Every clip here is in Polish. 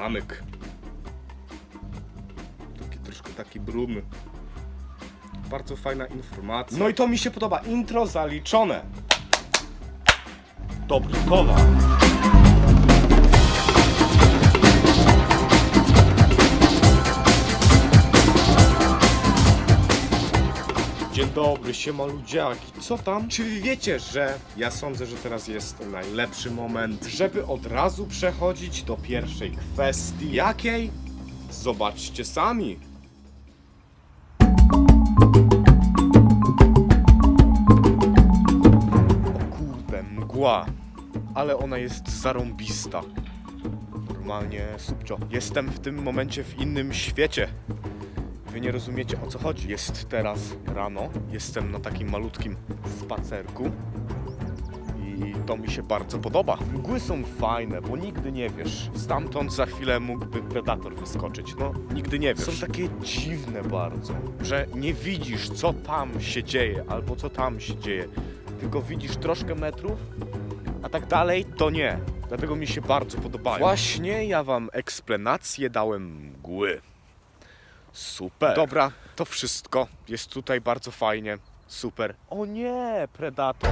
kamyk. Taki troszkę taki brudny. Bardzo fajna informacja. No i to mi się podoba. Intro zaliczone. Dobry towar. Dzień dobry, siema ludziaki, co tam? Czy wy wiecie, że ja sądzę, że teraz jest najlepszy moment, żeby od razu przechodzić do pierwszej kwestii. Jakiej? Zobaczcie sami. O kurde, mgła. Ale ona jest zarąbista. Normalnie, subcio. Jestem w tym momencie w innym świecie. Wy nie rozumiecie o co chodzi. Jest teraz rano, jestem na takim malutkim spacerku i to mi się bardzo podoba. Mgły są fajne, bo nigdy nie wiesz. Stamtąd za chwilę mógłby predator wyskoczyć. No, nigdy nie wiesz. Są takie dziwne bardzo, że nie widzisz co tam się dzieje albo co tam się dzieje. Tylko widzisz troszkę metrów, a tak dalej to nie. Dlatego mi się bardzo podobają. Właśnie ja wam eksplanację dałem mgły. Super. Dobra, to wszystko. Jest tutaj bardzo fajnie. Super. O nie, Predator.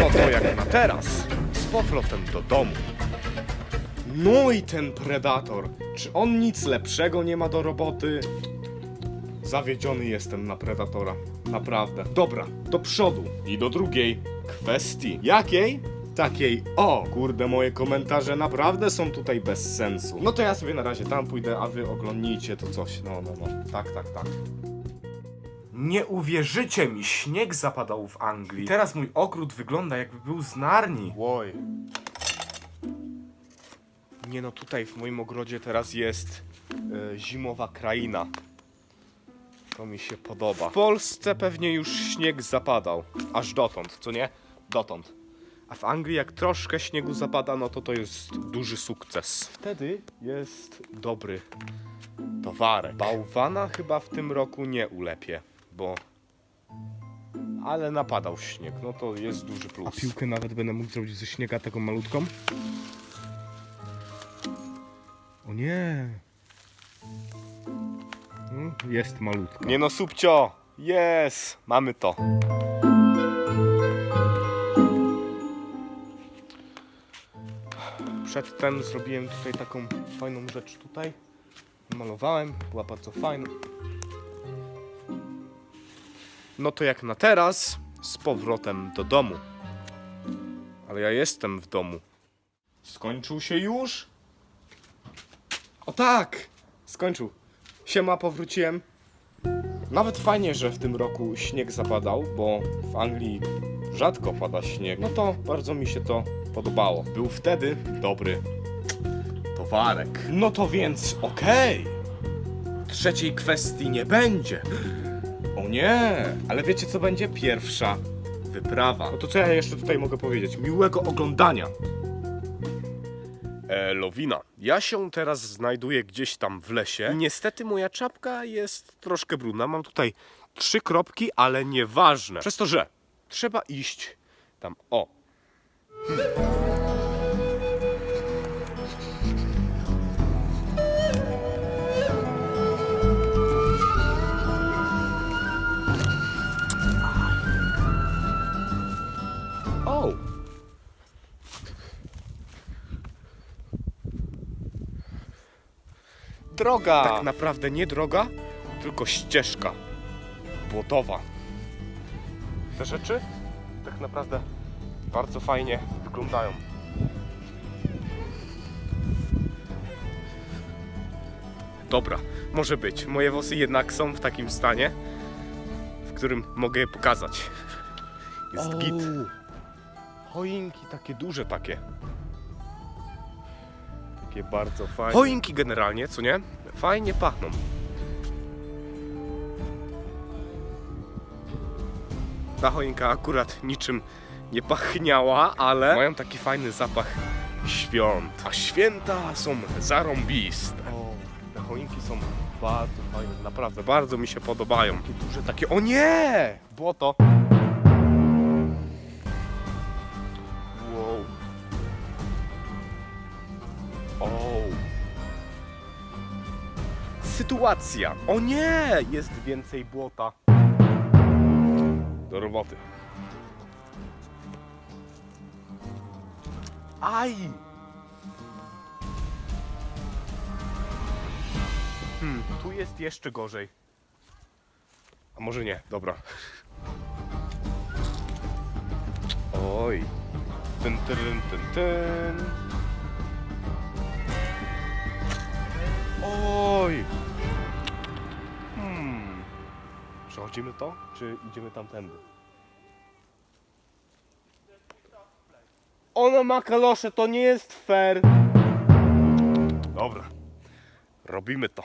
No to jak na teraz. Z powrotem do domu. No i ten Predator. Czy on nic lepszego nie ma do roboty? Zawiedziony jestem na Predatora. Naprawdę. Dobra, do przodu. I do drugiej kwestii. Jakiej? Takiej, o, kurde, moje komentarze naprawdę są tutaj bez sensu. No to ja sobie na razie tam pójdę, a wy oglądnijcie to coś. No, no, no. Tak, tak, tak. Nie uwierzycie mi, śnieg zapadał w Anglii. Teraz mój ogród wygląda jakby był z Narni. Łoj. Nie no, tutaj w moim ogrodzie teraz jest e, zimowa kraina. To mi się podoba. W Polsce pewnie już śnieg zapadał. Aż dotąd, co nie? Dotąd. A w Anglii jak troszkę śniegu zapada, no to to jest duży sukces. Wtedy jest dobry towarek. Bałwana chyba w tym roku nie ulepię, bo... Ale napadał śnieg, no to jest duży plus. A piłkę nawet będę mógł zrobić ze śniega taką malutką? O nie! Mm, Jest malutka. Nie no, subcio! Jest! Mamy to. Przedtem zrobiłem tutaj taką fajną rzecz tutaj. Malowałem, była bardzo fajna. No to jak na teraz, z powrotem do domu. Ale ja jestem w domu. Skończył się już? O tak! Skończył. Siema, powróciłem. Nawet fajnie, że w tym roku śnieg zapadał, bo w Anglii rzadko pada śnieg. No to bardzo mi się to podobało. Był wtedy dobry towarek. No to więc okej. Trzeciej kwestii nie będzie. O nie, ale wiecie co będzie? Pierwsza wyprawa. No to co ja jeszcze tutaj mogę powiedzieć? Miłego oglądania. E, Lowina. Ja się teraz znajduję gdzieś tam w lesie. Niestety moja czapka jest troszkę brudna. Mam tutaj trzy kropki, ale nieważne. Przez to, że trzeba iść tam. O. O! Droga! Tak naprawdę nie droga, tylko ścieżka błotowa. Te rzeczy tak naprawdę bardzo fajnie wyglądają. Dobra, może być. Moje włosy jednak są w takim stanie, w którym mogę je pokazać. Jest git. Choinki takie duże takie. Takie bardzo fajne. Choinki generalnie, co nie? Fajnie pachną. Ta choinka akurat niczym nie pachniała, ale mają taki fajny zapach świąt. A święta są zarąbiste. O, te choinki są bardzo fajne, naprawdę, bardzo mi się podobają. Takie duże, takie, o nie! Błoto. Sytuacja. O nie! Jest więcej błota. Do roboty. Aj! Hmm, tu jest jeszcze gorzej. A może nie, dobra. Oj. Ten, ten, ten, ten. Oj. Hmm. Przechodzimy to, czy idziemy tamtędy? Ona ma kalosze, to nie jest fair. Dobra. Robimy to.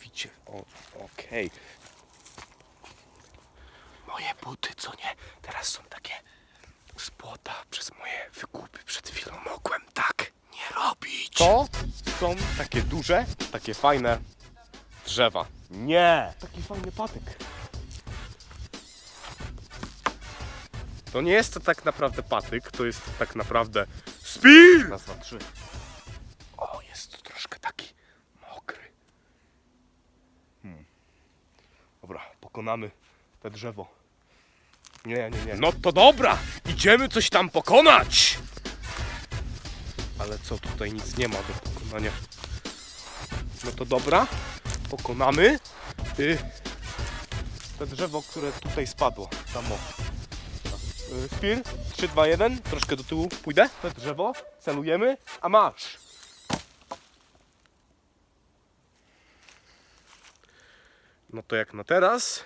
Widzicie? O, okej. Moje buty, co nie? Teraz są takie z błota przez moje wygłupy przed chwilą. Mogłem tak nie robić. To są takie duże, takie fajne drzewa. Nie! Taki fajny patyk. To nie jest to tak naprawdę patyk, to jest tak naprawdę spear! Raz, dwa, trzy. O, jest tu troszkę taki mokry. Hmm. Dobra, pokonamy te drzewo. Nie, nie, nie. No to dobra! Idziemy coś tam pokonać! Ale co, tutaj nic nie ma do pokonania. No to dobra, pokonamy y, te drzewo, które tutaj spadło. Samo. Spear, 3, 2, 1, troszkę do tyłu pójdę, te drzewo, celujemy, a masz! No to jak na teraz,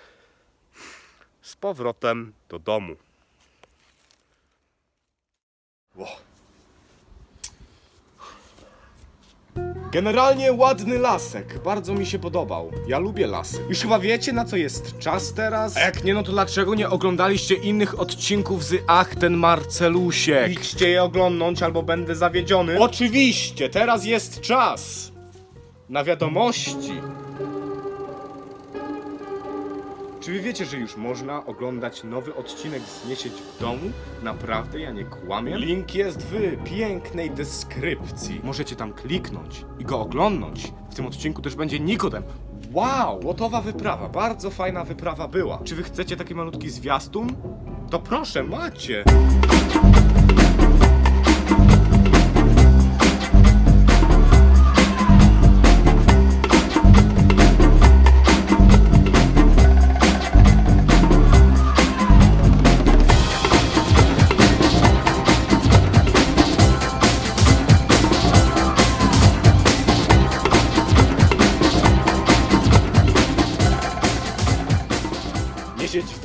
z powrotem do domu. Ło. Generalnie ładny lasek, bardzo mi się podobał. Ja lubię lasy. Już chyba wiecie na co jest czas teraz? A jak nie, no to dlaczego nie oglądaliście innych odcinków z Ach ten Marcelusiek? Idźcie je oglądnąć albo będę zawiedziony. Oczywiście, teraz jest czas na wiadomości. Czy wy wiecie, że już można oglądać nowy odcinek z Niesieć w domu? Naprawdę, ja nie kłamię? Link jest w pięknej deskrypcji. Możecie tam kliknąć i go oglądnąć. W tym odcinku też będzie Nikodem. Wow, łotowa wyprawa, bardzo fajna wyprawa była. Czy wy chcecie taki malutki zwiastun? To proszę, macie.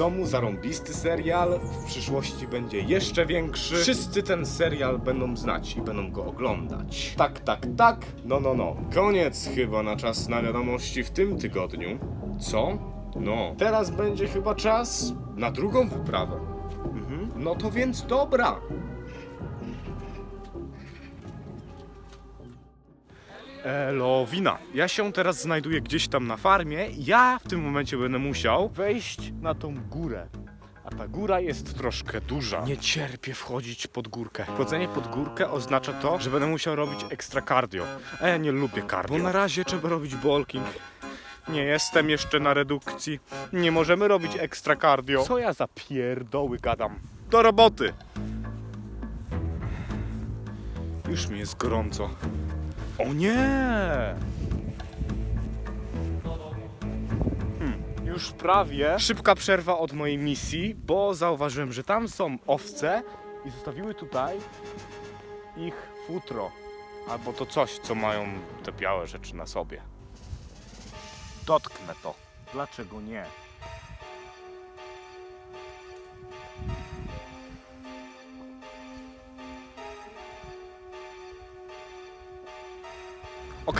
Domu, zarąbisty serial. W przyszłości będzie jeszcze większy. Wszyscy ten serial będą znać i będą go oglądać. Tak, tak, tak. No, no, no. Koniec chyba na czas na wiadomości w tym tygodniu. Co? No. Teraz będzie chyba czas na drugą wyprawę. Mhm. No to więc dobra. Elowina. Ja się teraz znajduję gdzieś tam na farmie. Ja w tym momencie będę musiał wejść na tą górę. A ta góra jest troszkę duża. Nie cierpię wchodzić pod górkę. Wchodzenie pod górkę oznacza to, że będę musiał robić ekstra cardio. A ja nie lubię cardio. Bo na razie trzeba robić bulking. Nie jestem jeszcze na redukcji. Nie możemy robić ekstra cardio. Co ja za pierdoły gadam? Do roboty! Już mi jest gorąco. O nie! Hmm, już prawie. Szybka przerwa od mojej misji, bo zauważyłem, że tam są owce i zostawiły tutaj ich futro. Albo to coś, co mają te białe rzeczy na sobie. Dotknę to. Dlaczego nie?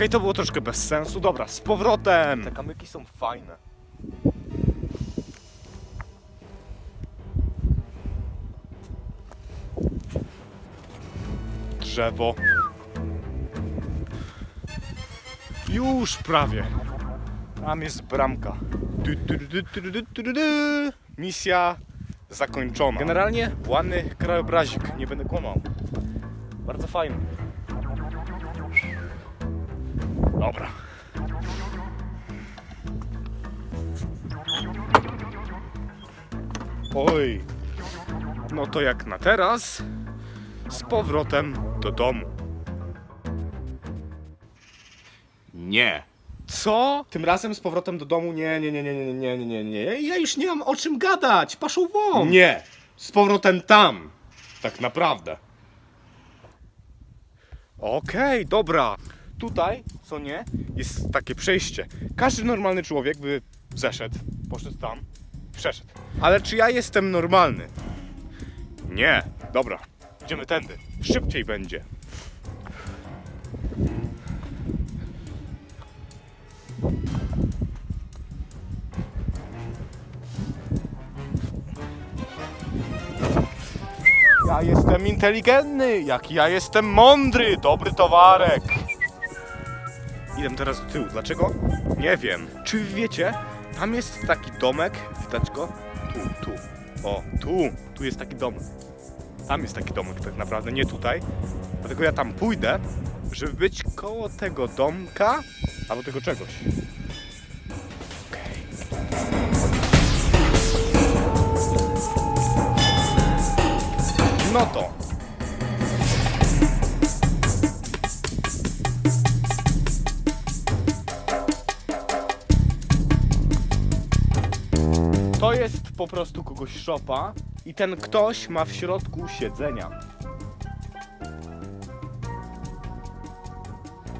To było troszkę bez sensu. Dobra, z powrotem! Te kamyki są fajne. Drzewo. Już prawie. Tam jest bramka. Du, du, du, du, du, du, du, du. Misja zakończona. Generalnie ładny krajobrazik, nie będę kłamał. Bardzo fajny. Dobra. Oj. No to jak na teraz, z powrotem do domu. Nie. Co? Tym razem z powrotem do domu? Nie, nie, nie, nie, nie, nie, nie, nie, nie. Ja już nie mam o czym gadać. Paszą won. Nie. Z powrotem tam. Tak naprawdę. Okej, dobra. Tutaj, co nie, jest takie przejście. Każdy normalny człowiek by zeszedł, poszedł tam, przeszedł. Ale czy ja jestem normalny? Nie. Dobra, idziemy tędy. Szybciej będzie. Ja jestem inteligentny, jak ja jestem mądry, dobry towarek. Idę teraz do tyłu. Dlaczego? Nie wiem. Czy wiecie? Tam jest taki domek. Widać go? Tu, tu. O, tu. Tu jest taki domek. Tam jest taki domek tak naprawdę, nie tutaj. Dlatego ja tam pójdę, żeby być koło tego domka albo tego czegoś. Okej. No to. Po prostu kogoś szopa i ten ktoś ma w środku siedzenia.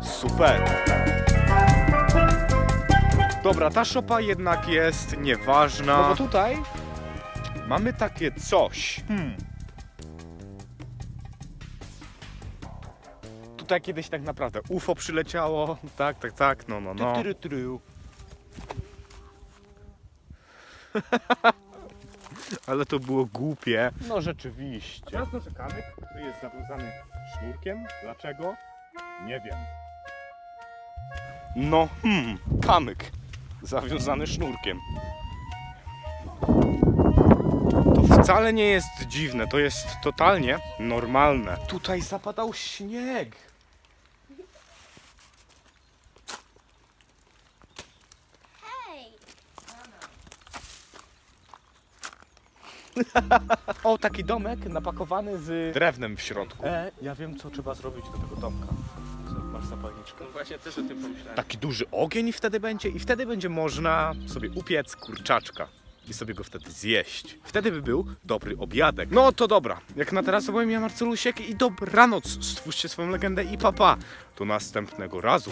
Super. Dobra, ta szopa jednak jest nieważna. No bo tutaj mamy takie coś. Hmm. Tutaj kiedyś tak naprawdę UFO przyleciało. Tak, tak, tak, no, no, no. Ale to było głupie. No rzeczywiście. Teraz nasz kamyk, który jest zawiązany sznurkiem. Dlaczego? Nie wiem. No, hmm, kamyk zawiązany sznurkiem. To wcale nie jest dziwne, to jest totalnie normalne. Tutaj zapadał śnieg. O, taki domek napakowany z drewnem w środku. E, ja wiem, co trzeba zrobić do tego domka. Masz zapalniczkę? Właśnie też o tym pomyślałem. Taki duży ogień wtedy będzie i wtedy będzie można sobie upiec kurczaczka i sobie go wtedy zjeść. Wtedy by był dobry obiadek. No to dobra, jak na teraz byłem ja Marcelusiek i dobranoc. Stwórzcie swoją legendę i papa. Do następnego razu.